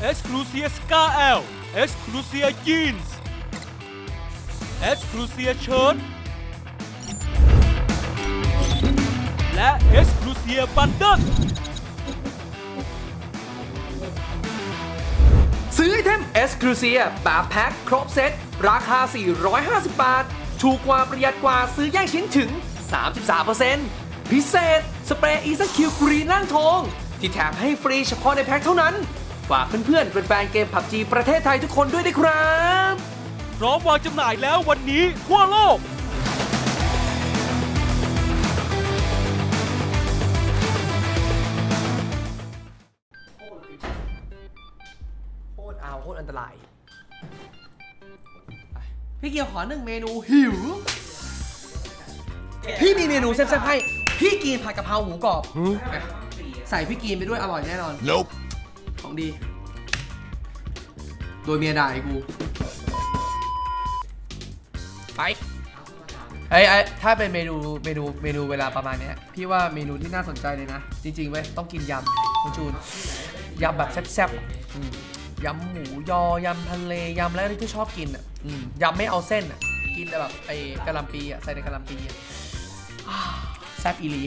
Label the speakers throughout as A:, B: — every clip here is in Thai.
A: เอสคลูเซียสกาเอลเอส คลูเซียยีนส์เอสคลูเซียเชิ้ตและเอสคลูเซียบันเดิล
B: ซื้อไอเทม e x c l u s i v e แบบแพ็คครบเซต ราคา 450 บาท ถูกกว่าประหยัดกว่าซื้อแยกชิ้นถึง 33%พิเศษ สเปรย์ e ี q กรีนล่างทอง ที่แถมให้ฟรีเฉพาะในแพ็คเท่านั้น ฝากเพื่อนๆเป็นแฟนเกม PUBG ประเทศไทยทุกคนด้วยนะครับ
A: พร้อมวางจำหน่ายแล้ววันนี้ทั่วโลก
B: พี่เกียวขอหนึ่งเมนูหิว พี่มีเมนูแซ่บๆให้ พี่กีนผัดกะเพราหมูกรอบอะใส่พี่กีนไปด้วยอร่อยแน่นอน
C: Nope.
B: ของดี โดยเมียด่าไอ้กูไปไอ้ไอ้ถ้าเป็นเมนูเมนูเมนูเวลาประมาณเนี้ยพี่ว่าเมนูที่น่าสนใจเลยนะ จริงๆเว้ยต้องกินยำคุณจูนยำแบบแซ่บๆอะอืม ยำหมูยอยำทะเลยำแล้วที่ชอบกินอะอืมยำไม่เอาเส้นอะ กินแต่แบบไอ้กะหล่ำปีอะใส่ในกะหล่ำปีอะอ่าแซ่บอีหลี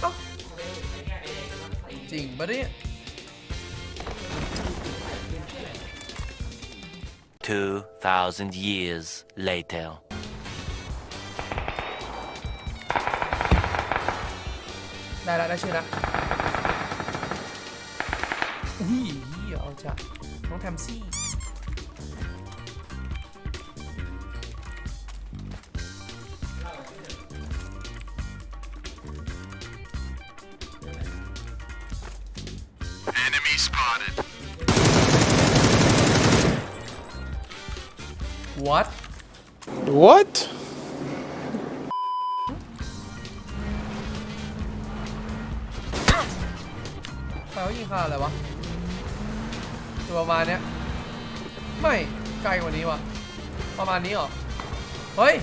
B: เอ้าจริงปะเนี่ย
D: 2,000 years later.
B: ได้แล้วได้ชื่อแล้วอุ้ยเหี้ยเอา จ้ะน้องแทมซี่
C: Enemy spotted.
B: what
C: What?
B: ใครเข คือประมาณเนี้ยไม่ไกลกว่านี้วะประมาณนี้เหรอ เฮ้ย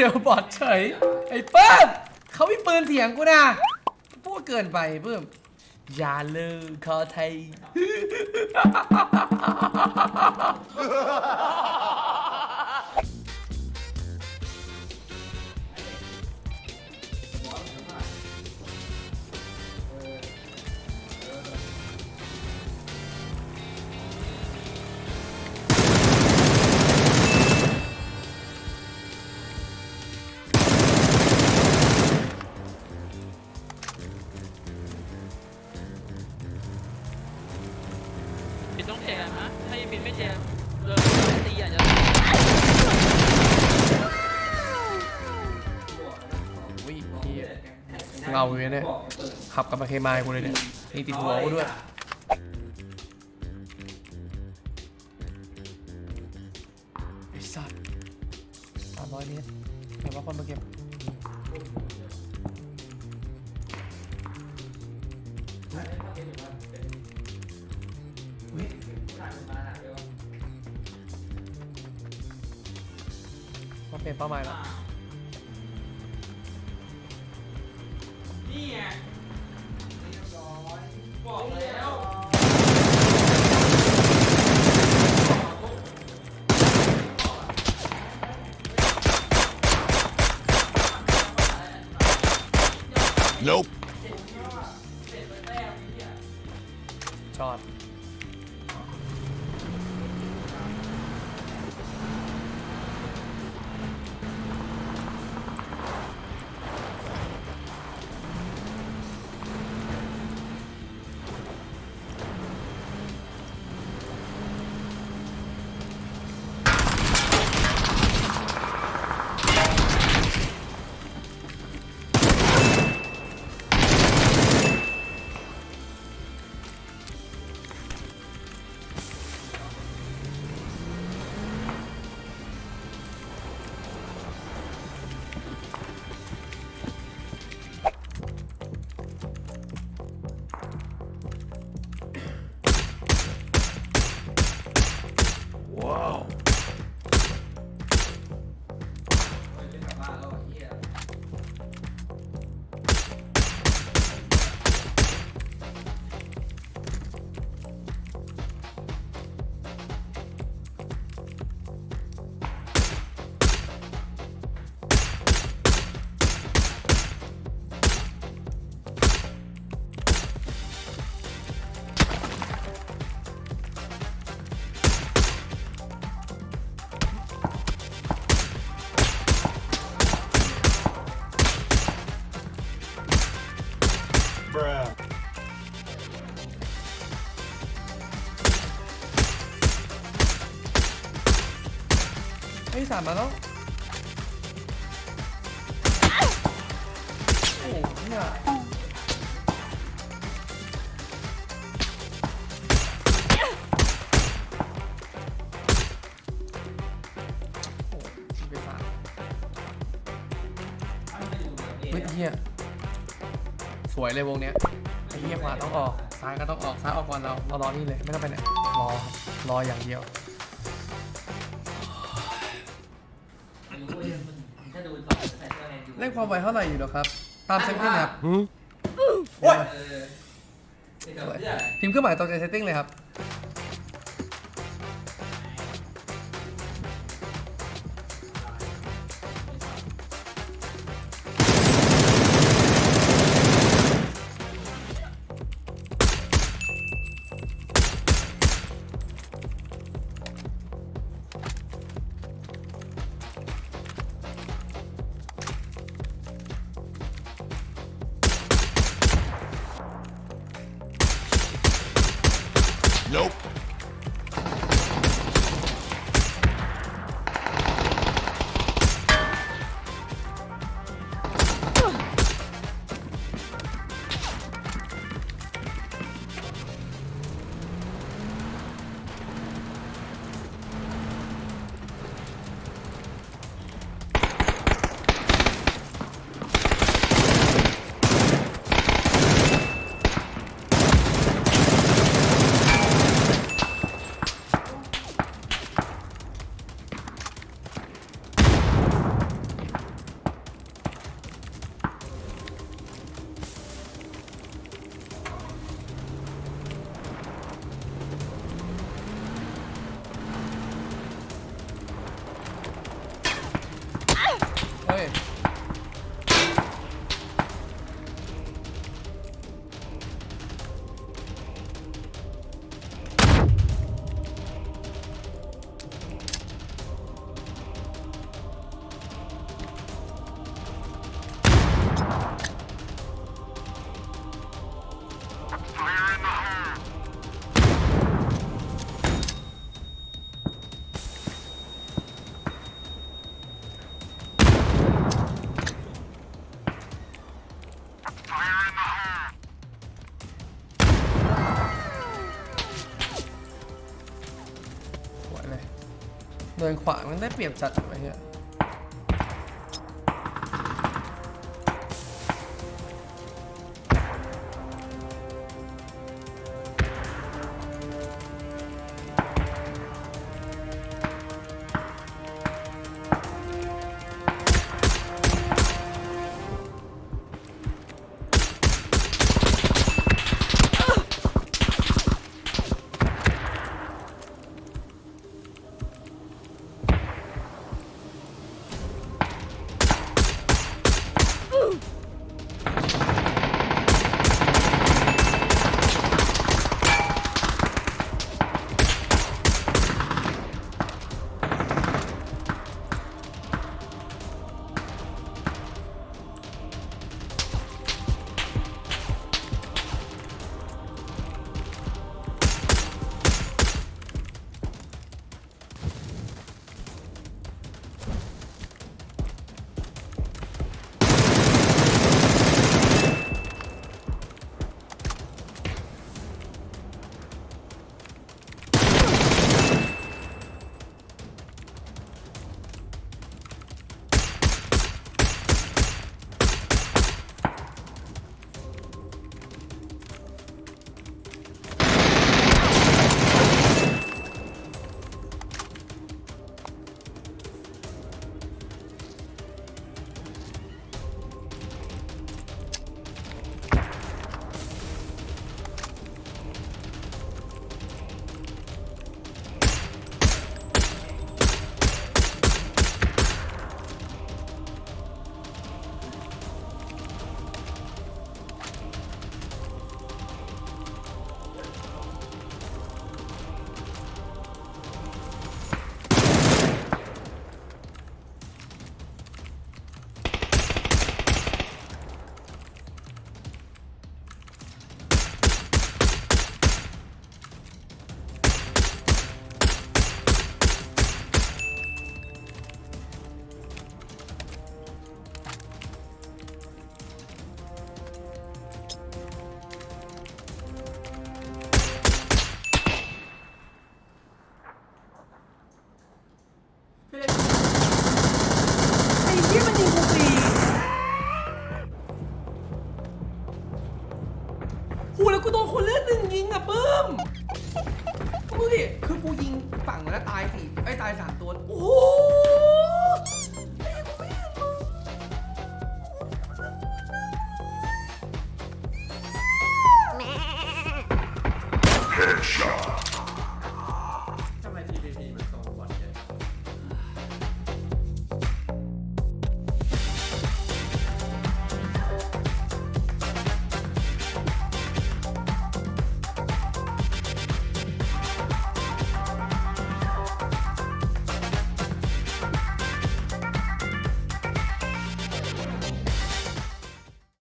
B: จอบอดเฉยไอ้เพิ่มเขามีปืนเถียงกูนะพูดเกินไปเพิ่มอย่าเลยขอไทย
E: เงา
B: อยู่เนี่ยขับกับมาเคมายกูเลยเนี่ยนี่ติดหัวกูด้วยไอ้สัตว์สามร้อยเมตรแต่ว่าคนมาเก็บเปลี่ยนเป้าหมายแล้ว จ อดเฮ้ยสามาแล้วโอ้โหเนี่ยโอ้โหไปสามเฮ้ยเฮียสวยเลยวงเนี้ยไอ้เฮียขวาต้องออกซ้ายก็ต้องออกซ้ายออกก่อนเราเรารอนี่เลยไม่ต้องไปไหนรอครับรออย่างเดียว ความไวเท่าไหร่อยู่เหรอครับ ตามเซตติ้งครับ
F: โอ้ยเออใส่กับเสื้อ
B: พิมพ์เครื่องหมายตรงใจเซตติ้งเลยครับ เดินขวามันได้เปรียบจัดไว้เนี่ย แล้วกูโดนคนเลือดหนึ่งยิงอะปื้มดูดิคือกูยิงฝั่งแล้วตายสี่ไอ้ตายสามตัว โอ้